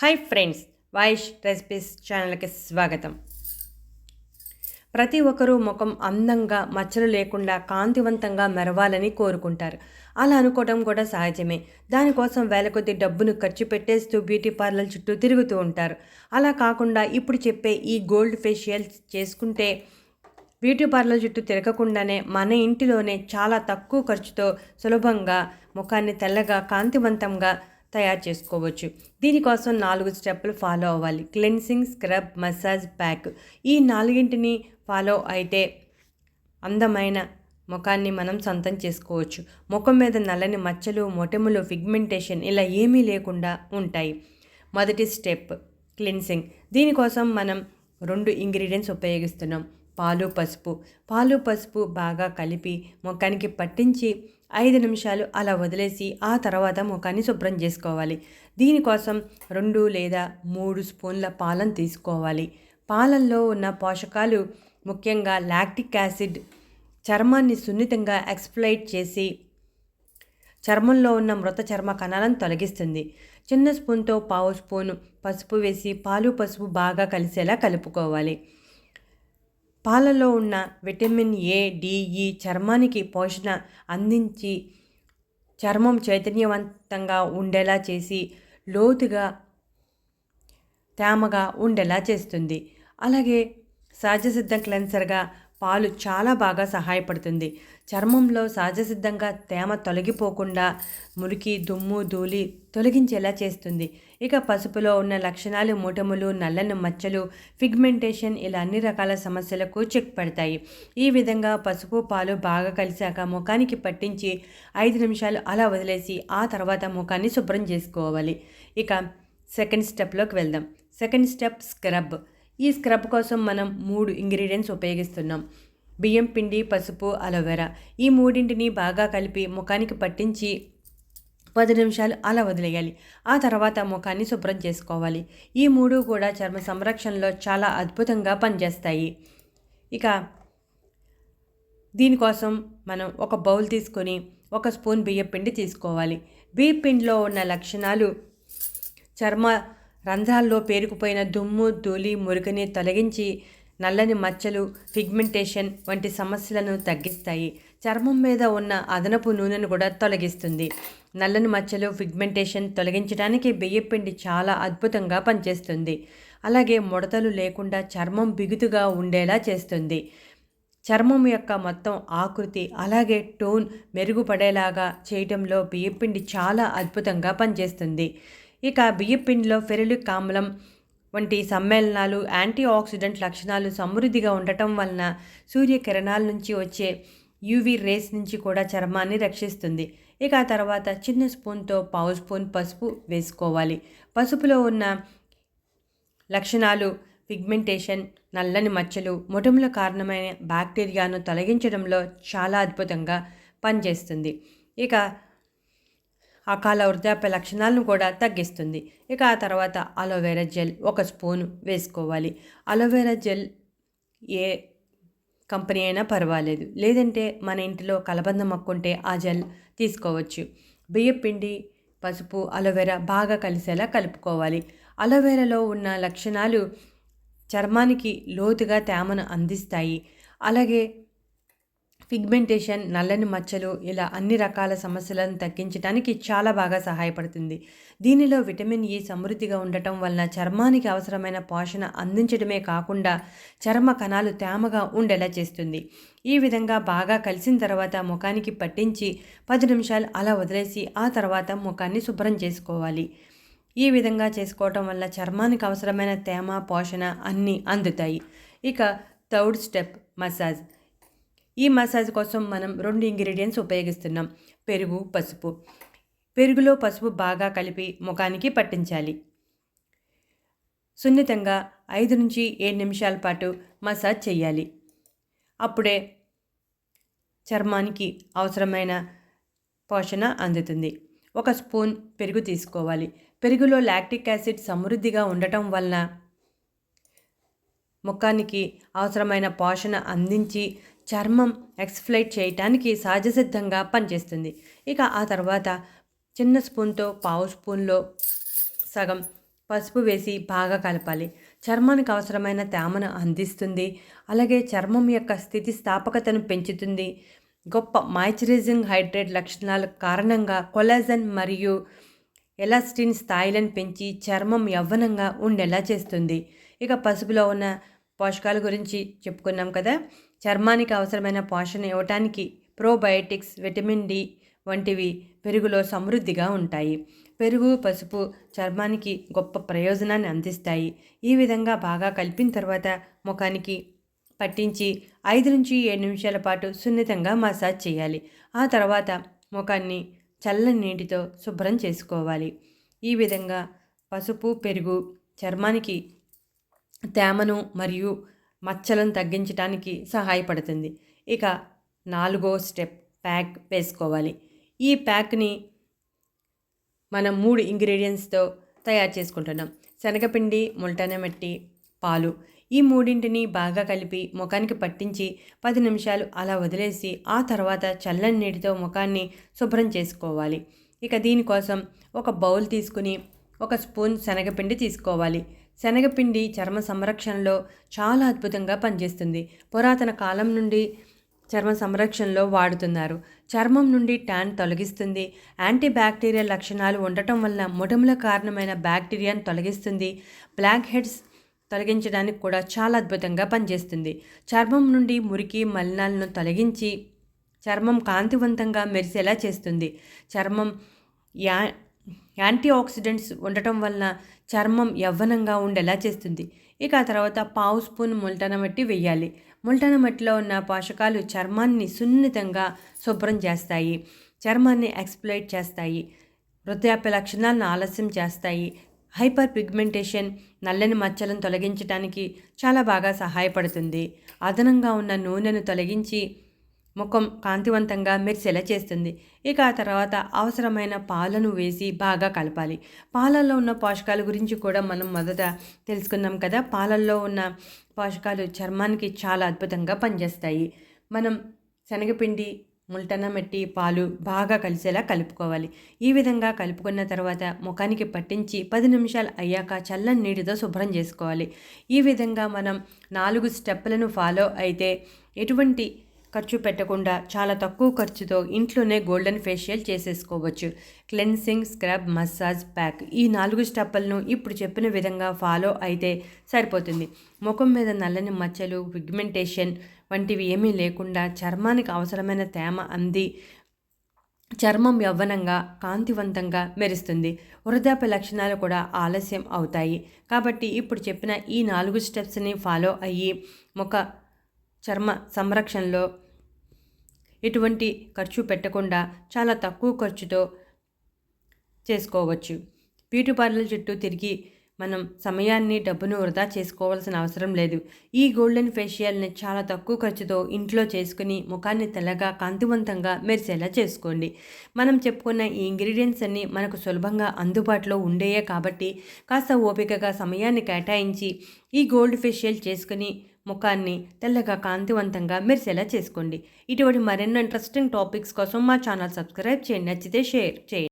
Hi friends వాయిష్ recipes ఛానల్కి స్వాగతం. ప్రతి ఒక్కరూ ముఖం అందంగా మచ్చలు లేకుండా కాంతివంతంగా మెరవాలని కోరుకుంటారు. అలా అనుకోవడం కూడా సహజమే. దానికోసం వేల కొద్ది డబ్బును ఖర్చు పెట్టేస్తూ బ్యూటీ పార్లర్ చుట్టూ తిరుగుతూ ఉంటారు. అలా కాకుండా ఇప్పుడు చెప్పే ఈ గోల్డ్ ఫేషియల్ చేసుకుంటే బ్యూటీ పార్లర్ చుట్టూ తిరగకుండానే మన ఇంటిలోనే చాలా తక్కువ ఖర్చుతో సులభంగా ముఖాన్ని తెల్లగా కాంతివంతంగా తయారు చేసుకోవచ్చు. దీనికోసం నాలుగు స్టెప్పులు ఫాలో అవ్వాలి. Cleansing scrub massage pack. ఈ నాలుగింటిని ఫాలో అయితే అందమైన ముఖాన్ని మనం సొంతం చేసుకోవచ్చు. ముఖం మీద నల్లని మచ్చలు మొటములు ఫిగ్మెంటేషన్ ఇలా ఏమీ లేకుండా ఉంటాయి. మొదటి స్టెప్ క్లిన్సింగ్. దీనికోసం మనం రెండు ఇంగ్రీడియంట్స్ ఉపయోగిస్తున్నాం. పాలు పసుపు. పాలు పసుపు బాగా కలిపి ముఖానికి పట్టించి ఐదు నిమిషాలు అలా వదిలేసి ఆ తర్వాత ముఖాన్ని శుభ్రం చేసుకోవాలి. దీనికోసం రెండు లేదా మూడు స్పూన్ల పాలను తీసుకోవాలి. పాలల్లో ఉన్న పోషకాలు ముఖ్యంగా లాక్టిక్ యాసిడ్ చర్మాన్ని సున్నితంగా ఎక్స్ప్లైట్ చేసి చర్మంలో ఉన్న మృత చర్మ కణాలను తొలగిస్తుంది. చిన్న స్పూన్తో పావు స్పూను పసుపు వేసి పాలు పసుపు బాగా కలిసేలా కలుపుకోవాలి. పాలలో ఉన్న విటమిన్ ఏ డిఈ చర్మానికి పోషణ అందించి చర్మం చైతన్యవంతంగా ఉండేలా చేసి లోతుగా తేమగా ఉండేలా చేస్తుంది. అలాగే సహజసిద్ధ క్లెన్సర్గా పాలు చాలా బాగా సహాయపడుతుంది. చర్మంలో సహజసిద్ధంగా తేమ తొలగిపోకుండా మురికి దుమ్ము ధూళి తొలగించేలా చేస్తుంది. ఇక పసుపులో ఉన్న లక్షణాలు మూటములు నల్లని మచ్చలు ఫిగ్మెంటేషన్ ఇలా అన్ని రకాల సమస్యలకు చెక్ పెడతాయి. ఈ విధంగా పసుపు పాలు బాగా కలిసాక ముఖానికి పట్టించి ఐదు నిమిషాలు అలా వదిలేసి ఆ తర్వాత ముఖాన్ని శుభ్రం చేసుకోవాలి. ఇక సెకండ్ స్టెప్లోకి వెళ్దాం. Second step scrub. ఈ స్క్రబ్ కోసం మనం మూడు ఇంగ్రీడియంట్స్ ఉపయోగిస్తున్నాం. బియ్యం పిండి పసుపు అలోవెరా. ఈ మూడింటిని బాగా కలిపి ముఖానికి పట్టించి పది నిమిషాలు అలా వదిలేయాలి. ఆ తర్వాత ముఖాన్ని శుభ్రం చేసుకోవాలి. ఈ మూడు కూడా చర్మ సంరక్షణలో చాలా అద్భుతంగా పనిచేస్తాయి. ఇక దీనికోసం మనం ఒక బౌల్ తీసుకొని ఒక స్పూన్ బియ్యం పిండి తీసుకోవాలి. బియ్యం పిండిలో ఉన్న లక్షణాలు చర్మ రంధ్రాల్లో పేరుకుపోయిన దుమ్ము ధూళి మురుగుని తొలగించి నల్లని మచ్చలు పిగ్మెంటేషన్ వంటి సమస్యలను తగ్గిస్తాయి. చర్మం మీద ఉన్న అదనపు నూనెను కూడా తొలగిస్తుంది. నల్లని మచ్చలు పిగ్మెంటేషన్ తొలగించడానికి బియ్యపిండి చాలా అద్భుతంగా పనిచేస్తుంది. అలాగే ముడతలు లేకుండా చర్మం బిగుతుగా ఉండేలా చేస్తుంది. చర్మం యొక్క మొత్తం ఆకృతి అలాగే టోన్ మెరుగుపడేలాగా చేయడంలో బియ్యపిండి చాలా అద్భుతంగా పనిచేస్తుంది. ఇక బియ్యపిండిలో ఫెరిలిక్ ఆమ్లం వంటి సమ్మేళనాలు యాంటీ ఆక్సిడెంట్ లక్షణాలు సమృద్ధిగా ఉండటం వలన సూర్యకిరణాల నుంచి వచ్చే యూవీ రేస్ నుంచి కూడా చర్మాన్ని రక్షిస్తుంది. ఇక ఆ తర్వాత చిన్న స్పూన్తో పావు స్పూన్ పసుపు వేసుకోవాలి. పసుపులో ఉన్న లక్షణాలు పిగ్మెంటేషన్ నల్లని మచ్చలు మొటముల కారణమైన బ్యాక్టీరియాను తొలగించడంలో చాలా అద్భుతంగా పనిచేస్తుంది. ఇక అకాల వృద్ధాప్య లక్షణాలను కూడా తగ్గిస్తుంది. ఇక ఆ తర్వాత అలోవెరా జెల్ ఒక స్పూన్ వేసుకోవాలి. అలోవెరా జెల్ ఏ కంపెనీ అయినా పర్వాలేదు. లేదంటే మన ఇంటిలో కలబంద మొక్కుంటే ఆ జెల్ తీసుకోవచ్చు. బియ్యం పిండి పసుపు అలోవెరా బాగా కలిసేలా కలుపుకోవాలి. అలోవెరాలో ఉన్న లక్షణాలు చర్మానికి లోతుగా తేమను అందిస్తాయి. అలాగే పిగ్మెంటేషన్ నల్లని మచ్చలు ఇలా అన్ని రకాల సమస్యలను తగ్గించడానికి చాలా బాగా సహాయపడుతుంది. దీనిలో విటమిన్ ఈ సమృద్ధిగా ఉండటం వలన చర్మానికి అవసరమైన పోషణ అందించడమే కాకుండా చర్మ కణాలు తేమగా ఉండేలా చేస్తుంది. ఈ విధంగా బాగా కలిసిన తర్వాత ముఖానికి పట్టించి పది నిమిషాలు అలా వదిలేసి ఆ తర్వాత ముఖాన్ని శుభ్రం చేసుకోవాలి. ఈ విధంగా చేసుకోవటం వల్ల చర్మానికి అవసరమైన తేమ పోషణ అన్నీ అందుతాయి. ఇక థర్డ్ స్టెప్ మసాజ్. ఈ మసాజ్ కోసం మనం రెండు ఇంగ్రీడియంట్స్ ఉపయోగిస్తున్నాం. పెరుగు పసుపు. పెరుగులో పసుపు బాగా కలిపి ముఖానికి పట్టించాలి. సున్నితంగా ఐదు నుంచి ఏడు నిమిషాల పాటు మసాజ్ చేయాలి. అప్పుడే చర్మానికి అవసరమైన పోషణ అందుతుంది. ఒక స్పూన్ పెరుగు తీసుకోవాలి. పెరుగులో లాక్టిక్ యాసిడ్ సమృద్ధిగా ఉండటం వలన ముఖానికి అవసరమైన పోషణ అందించి చర్మం ఎక్స్ఫ్లైట్ చేయటానికి సహజసిద్ధంగా పనిచేస్తుంది. ఇక ఆ తర్వాత చిన్న స్పూన్తో పావు స్పూన్లో సగం పసుపు వేసి బాగా కలపాలి. చర్మానికి అవసరమైన తేమను అందిస్తుంది. అలాగే చర్మం యొక్క స్థితిస్థాపకతను పెంచుతుంది. గొప్ప మాయిశ్చరైజింగ్ హైడ్రేట్ లక్షణాల కారణంగా కొలాజన్ మరియు ఎలాస్టిన్ స్థాయిలను పెంచి చర్మం యవ్వనంగా ఉండేలా చేస్తుంది. ఇక పసుపులో ఉన్న పోషకాల గురించి చెప్పుకున్నాం కదా? చర్మానికి అవసరమైన పోషణ ఇవ్వటానికి ప్రోబయోటిక్స్ విటమిన్ డి వంటివి పెరుగులో సమృద్ధిగా ఉంటాయి. పెరుగు పసుపు చర్మానికి గొప్ప ప్రయోజనాన్ని అందిస్తాయి. ఈ విధంగా బాగా కలిపిన తర్వాత ముఖానికి పట్టించి ఐదు నుంచి ఏడు నిమిషాల పాటు సున్నితంగా మసాజ్ చేయాలి. ఆ తర్వాత ముఖాన్ని చల్లని నీటితో శుభ్రం చేసుకోవాలి. ఈ విధంగా పసుపు పెరుగు చర్మానికి తేమను మరియు మచ్చలను తగ్గించడానికి సహాయపడుతుంది. ఇక నాలుగో స్టెప్ ప్యాక్ వేసుకోవాలి. ఈ ప్యాక్ని మనం మూడు ఇంగ్రీడియంట్స్తో తయారు చేసుకుంటున్నాం. శనగపిండి ముల్టనమట్టి పాలు. ఈ మూడింటిని బాగా కలిపి ముఖానికి పట్టించి పది నిమిషాలు అలా వదిలేసి ఆ తర్వాత చల్లని నీటితో ముఖాన్ని శుభ్రం చేసుకోవాలి. ఇక దీనికోసం ఒక బౌల్ తీసుకుని ఒక స్పూన్ శనగపిండి తీసుకోవాలి. శనగపిండి చర్మ సంరక్షణలో చాలా అద్భుతంగా పనిచేస్తుంది. పురాతన కాలం నుండి చర్మ సంరక్షణలో వాడుతున్నారు. చర్మం నుండి ట్యాన్ తొలగిస్తుంది. యాంటీ బ్యాక్టీరియల్ లక్షణాలు ఉండటం వల్ల ముఠముల కారణమైన బ్యాక్టీరియాను తొలగిస్తుంది. బ్లాక్ హెడ్స్ తొలగించడానికి కూడా చాలా అద్భుతంగా పనిచేస్తుంది. చర్మం నుండి మురికి మలినాలను తొలగించి చర్మం కాంతివంతంగా మెరిసేలా చేస్తుంది. చర్మం యా యాంటీ ఆక్సిడెంట్స్ ఉండటం వలన చర్మం యవ్వనంగా ఉండేలా చేస్తుంది. ఇక ఆ తర్వాత పావు స్పూన్ ముల్టన మట్టి వేయాలి ముల్టన మట్టిలో ఉన్న పోషకాలు చర్మాన్ని సున్నితంగా శుభ్రం చేస్తాయి. చర్మాన్ని ఎక్స్ప్లైట్ చేస్తాయి. వృద్ధాప్య లక్షణాలను ఆలస్యం చేస్తాయి. హైపర్ పిగ్మెంటేషన్ నల్లని మచ్చలను తొలగించడానికి చాలా బాగా సహాయపడుతుంది. అదనంగా ఉన్న నూనెను తొలగించి ముఖం కాంతివంతంగా మెరిసేలా చేస్తుంది. ఇక ఆ తర్వాత అవసరమైన పాలను వేసి బాగా కలపాలి. పాలల్లో ఉన్న పోషకాల గురించి కూడా మనం మొదట తెలుసుకున్నాం కదా. పాలల్లో ఉన్న పోషకాలు చర్మానికి చాలా అద్భుతంగా పనిచేస్తాయి. మనం శనగపిండి ముల్టన మెట్టి పాలు బాగా కలిసేలా కలుపుకోవాలి. ఈ విధంగా కలుపుకున్న తర్వాత ముఖానికి పట్టించి పది నిమిషాలు అయ్యాక చల్లని నీటితో శుభ్రం చేసుకోవాలి. ఈ విధంగా మనం నాలుగు స్టెప్పులను ఫాలో అయితే ఎటువంటి ఖర్చు పెట్టకుండా చాలా తక్కువ ఖర్చుతో ఇంట్లోనే గోల్డెన్ ఫేషియల్ చేసేసుకోవచ్చు. క్లెన్సింగ్ స్క్రబ్ మసాజ్ ప్యాక్ ఈ నాలుగు స్టెప్పులను ఇప్పుడు చెప్పిన విధంగా ఫాలో అయితే సరిపోతుంది. ముఖం మీద నల్లని మచ్చలు పిగ్మెంటేషన్ వంటివి ఏమీ లేకుండా చర్మానికి అవసరమైన తేమ అంది. చర్మం యవ్వనంగా కాంతివంతంగా మెరుస్తుంది. వృద్ధాప్య లక్షణాలు కూడా ఆలస్యం అవుతాయి. కాబట్టి ఇప్పుడు చెప్పిన ఈ నాలుగు స్టెప్స్ని ఫాలో అయ్యి ముఖ చర్మ సంరక్షణలో ఎటువంటి ఖర్చు పెట్టకుండా చాలా తక్కువ ఖర్చుతో చేసుకోవచ్చు. బ్యూటీ పార్లర్ చుట్టూ తిరిగి మనం సమయాన్ని డబ్బును వృధా చేసుకోవాల్సిన అవసరం లేదు. ఈ గోల్డెన్ ఫేషియల్ని చాలా తక్కువ ఖర్చుతో ఇంట్లో చేసుకుని ముఖాన్ని తెల్లగా కాంతివంతంగా మెరిసేలా చేసుకోండి. మనం చెప్పుకున్న ఈ ఇంగ్రీడియంట్స్ అన్నీ మనకు సులభంగా అందుబాటులో ఉండేయే కాబట్టి కాస్త ఓపికగా సమయాన్ని కేటాయించి ఈ గోల్డ్ ఫేషియల్ చేసుకుని ముఖాన్ని తెల్లగా కాంతివంతంగా మెరిసేలా చేసుకోండి. ఇటువంటి మరెన్నో ఇంట్రెస్టింగ్ టాపిక్స్ కోసం మా ఛానల్ సబ్స్క్రైబ్ చేయండి. నచ్చితే షేర్ చేయండి.